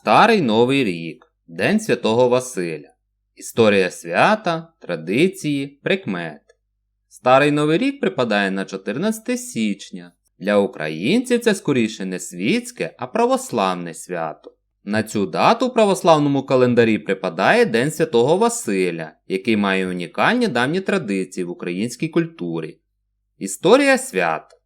Старий Новий рік День Святого Василя. Історія свята, традиції, прикмети. Старий Новий рік припадає на 14 січня. Для українців це скоріше не світське, а православне свято. На цю дату в православному календарі припадає День Святого Василя, який має унікальні давні традиції в українській культурі. Історія свята.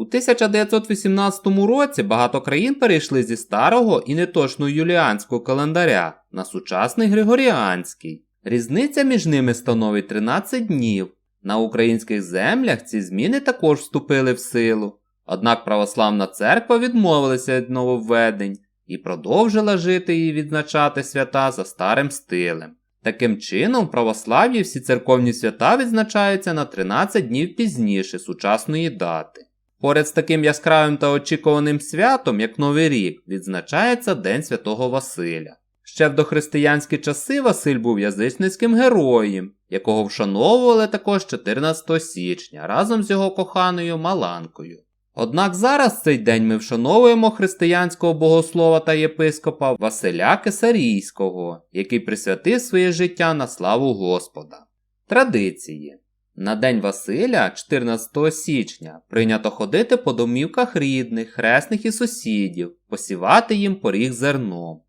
У 1918 році багато країн перейшли зі старого і неточного юліанського календаря на сучасний Григоріанський. Різниця між ними становить 13 днів. На українських землях ці зміни також вступили в силу. Однак православна церква відмовилася від нововведень і продовжила жити і відзначати свята за старим стилем. Таким чином, в православ'ї всі церковні свята відзначаються на 13 днів пізніше сучасної дати. Поряд з таким яскравим та очікуваним святом, як Новий рік, відзначається День Святого Василя. Ще в дохристиянські часи Василь був язичницьким героєм, якого вшановували також 14 січня разом з його коханою Маланкою. Однак зараз цей день ми вшановуємо християнського богослова та єпископа Василя Кесарійського, який присвятив своє життя на славу Господа. Традиції на День Василя, 14 січня, прийнято ходити по домівках рідних, хресних і сусідів, посівати їм поріг зерном.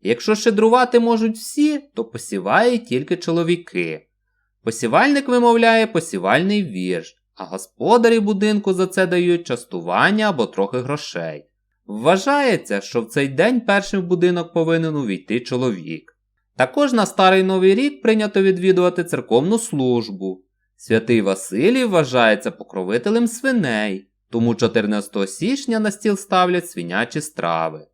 Якщо щедрувати можуть всі, то посівають тільки чоловіки. Посівальник вимовляє посівальний вірш, а господарі будинку за це дають частування або трохи грошей. Вважається, що в цей день першим в будинок повинен увійти чоловік. Також на Старий Новий рік прийнято відвідувати церковну службу. Святий Василій вважається покровителем свиней, тому 14 січня на стіл ставлять свинячі страви.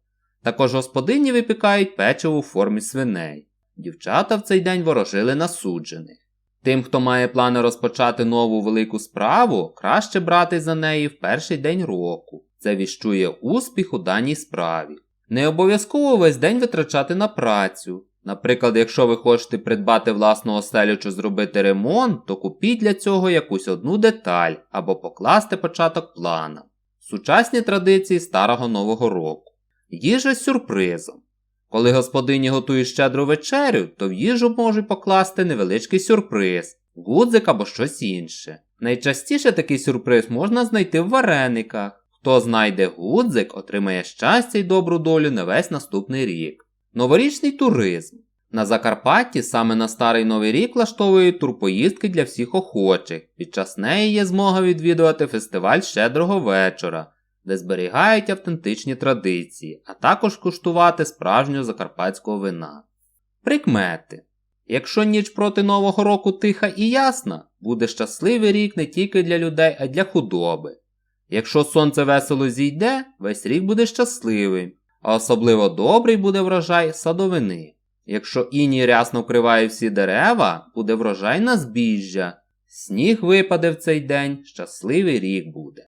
Також господині випікають печиво у формі свиней. Дівчата в цей день ворожили насуджених. Тим, хто має плани розпочати нову велику справу, краще брати за неї в перший день року. Це віщує успіх у даній справі. Не обов'язково весь день витрачати на працю. Наприклад, якщо ви хочете придбати власну оселю чи зробити ремонт, то купіть для цього якусь одну деталь або покласти початок плана. Сучасні традиції старого Нового року. Їжа з сюрпризом. Коли господині готують щедру вечерю, то в їжу можуть покласти невеличкий сюрприз, гудзик або щось інше. Найчастіше такий сюрприз можна знайти в варениках. Хто знайде гудзик, отримає щастя й добру долю на весь наступний рік. Новорічний туризм. На Закарпатті саме на Старий Новий рік влаштовують турпоїздки для всіх охочих. Під час неї є змога відвідувати фестиваль щедрого вечора, де зберігають автентичні традиції, а також куштувати справжнього закарпатського вина. Прикмети. Якщо ніч проти Нового року тиха і ясна, буде щасливий рік не тільки для людей, а й для худоби. Якщо сонце весело зійде, весь рік буде щасливим, а особливо добрий буде врожай садовини. Якщо іній рясно вкриває всі дерева, буде врожай на збіжжя. Сніг випаде в цей день, щасливий рік буде.